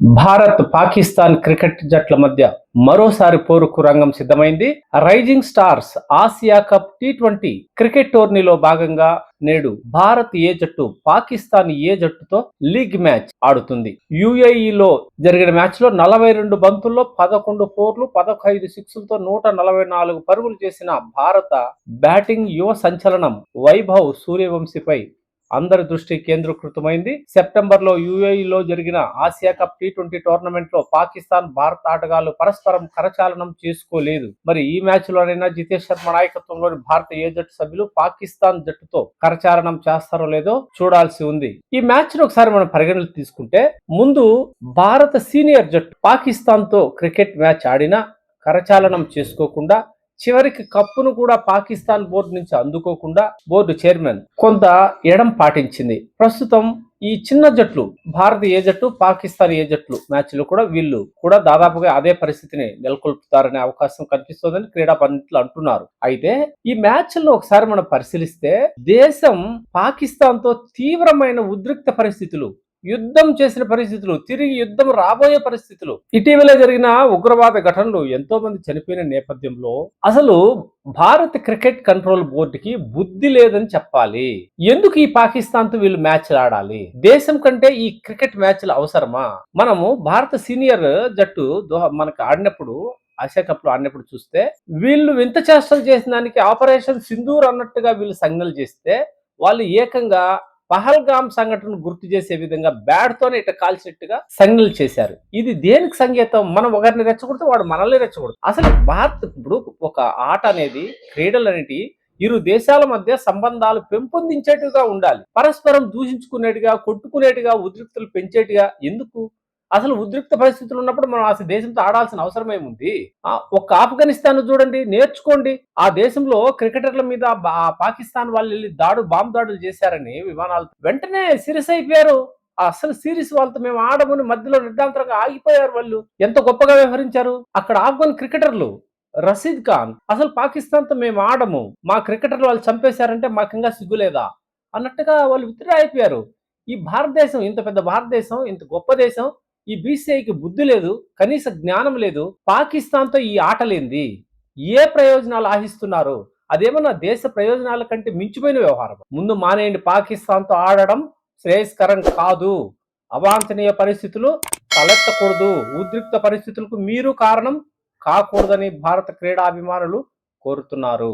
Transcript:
Bharat Pakistan cricket జట్ల మధ్య మరోసారి పోరుకు రంగం సిద్ధమైంది. Rising stars Asia cup T twenty cricket టోర్నీలో భాగంగా నేడు భారత్ ఏ జట్టు పాకిస్తాన్ ఏ జట్టుతో లీగ్ మ్యాచ్ ఆడుతుంది. యుఏఈలో జరిగిన మ్యాచ్లో నలభై రెండు బంతుల్లో పదకొండు ఫోర్లు పదహైదు సిక్స్లతో నూట నలభై నాలుగు పరుగులు చేసిన భారత బ్యాటింగ్ యువ సంచలనం వైభవ్ సూర్యవంశీపై అందరి దృష్టి కేంద్రీకృతమైంది. సెప్టెంబర్లో యుఏఈలో జరిగిన ఆసియా కప్ టీ ట్వంటీ టోర్నమెంట్లో పాకిస్తాన్ భారత ఆటగాళ్ళు పరస్పరం కరచాలనం చేసుకోలేదు. మరి ఈ మ్యాచ్ లోనైనా జితేష్ శర్మ నాయకత్వంలోని భారత ఏ జట్టు సభ్యులు పాకిస్తాన్ జట్టుతో కరచాలనం చేస్తారో లేదో చూడాల్సి ఉంది. ఈ మ్యాచ్ను ఒకసారి మనం పరిగణలోకి తీసుకుంటే ముందు భారత సీనియర్ జట్టు పాకిస్తాన్తో క్రికెట్ మ్యాచ్ ఆడినా కరచాలనం చేసుకోకుండా చివరికి కప్పును కూడా పాకిస్తాన్ బోర్డు నుంచి అందుకోకుండా బోర్డు చైర్మన్ కొంత ఎడం పాటించింది. ప్రస్తుతం ఈ చిన్న జట్లు భారత ఏ జట్టు పాకిస్తాన్ ఏ జట్లు మ్యాచ్లు కూడా వీళ్ళు కూడా దాదాపుగా అదే పరిస్థితిని నెలకొల్పుతారనే అవకాశం కనిపిస్తోందని క్రీడా పండితులు అంటున్నారు. అయితే ఈ మ్యాచ్లను ఒకసారి మనం పరిశీలిస్తే దేశం పాకిస్తాన్తో తీవ్రమైన ఉద్రిక్త పరిస్థితులు యుద్ధం చేసిన పరిస్థితులు తిరిగి యుద్ధం రాబోయే పరిస్థితులు. ఇటీవల జరిగిన ఉగ్రవాద ఘటనలు ఎంతో మంది చనిపోయిన నేపథ్యంలో అసలు భారత క్రికెట్ కంట్రోల్ బోర్డుకి బుద్ధి లేదని చెప్పాలి. ఎందుకు ఈ పాకిస్తాన్తో వీళ్ళు మ్యాచ్లు ఆడాలి? దేశం కంటే ఈ క్రికెట్ మ్యాచ్లు అవసరమా? మనము భారత సీనియర్ జట్టు దోహ- మనకు ఆడినప్పుడు ఆసియా కప్లో ఆడినప్పుడు చూస్తే వీళ్ళు వింత చేష్టలు చేసిన దానికి ఆపరేషన్ సింధూర్ అన్నట్టుగా వీళ్ళు సంజ్ఞలు చేస్తే వాళ్ళు ఏకంగా పహల్గామ్ సంఘటన గుర్తు చేసే విధంగా బ్యాట్ తోనే ఇట్లా కాల్చినట్టుగా సంజ్ఞలు చేశారు. ఇది దేనికి సంకేతం? మనం ఒకరిని రెచ్చగొడితే వాడు మనల్ని రెచ్చగొడదు అసలు భారత్ ఇప్పుడు ఒక ఆట అనేది క్రీడలు అనేటివి ఇరు దేశాల మధ్య సంబంధాలు పెంపొందించేట్టుగా ఉండాలి. పరస్పరం దూషించుకునేట్టుగా కొట్టుకునేట్టుగా ఉద్రిక్తులు పెంచేట్టుగా. ఎందుకు? అసలు ఉద్రిక్త పరిస్థితులు ఉన్నప్పుడు మనం అసలు దేశంతో ఆడాల్సిన అవసరం ఏముంది? ఆ, ఆఫ్ఘనిస్తాన్ చూడండి నేర్చుకోండి. ఆ దేశంలో క్రికెటర్ల మీద పాకిస్తాన్ వాళ్ళు వెళ్ళి దాడు బాంబు దాడులు చేశారని విమానాలు. వెంటనే సిరీస్ అయిపోయారు. అసలు సిరీస్ వాళ్ళతో మేము ఆడమని మధ్యలో నిర్ధాంతరంగా ఆగిపోయారు వాళ్ళు. ఎంత గొప్పగా వ్యవహరించారు? అక్కడ ఆఫ్ఘన్ క్రికెటర్లు రషీద్ ఖాన్ అసలు పాకిస్తాన్తో మేము ఆడము. మా క్రికెటర్లు వాళ్ళు చంపేశారంటే మాకు ఇంకా సిగ్గులేదా అన్నట్టుగా వాళ్ళు విత్డ్రా అయిపోయారు. ఈ భారతదేశం ఇంత పెద్ద భారతదేశం ఇంత గొప్ప దేశం ఈ బీసీఐకి బుద్ధి లేదు కనీస జ్ఞానం లేదు పాకిస్తాన్తో ఈ ఆటలేంది ఏ ప్రయోజనాలు ఆశిస్తున్నారు అదేమన్నా దేశ ప్రయోజనాల కంటే మించిపోయిన వ్యవహారం. ముందు మానేయండి పాకిస్తాన్తో ఆడడం శ్రేయస్కరం కాదు. అవాంఛనీయ పరిస్థితులు తలెత్తకూడదు. ఉద్రిక్త పరిస్థితులకు మీరు కారణం కాకూడదని భారత క్రీడాభిమానులు కోరుతున్నారు.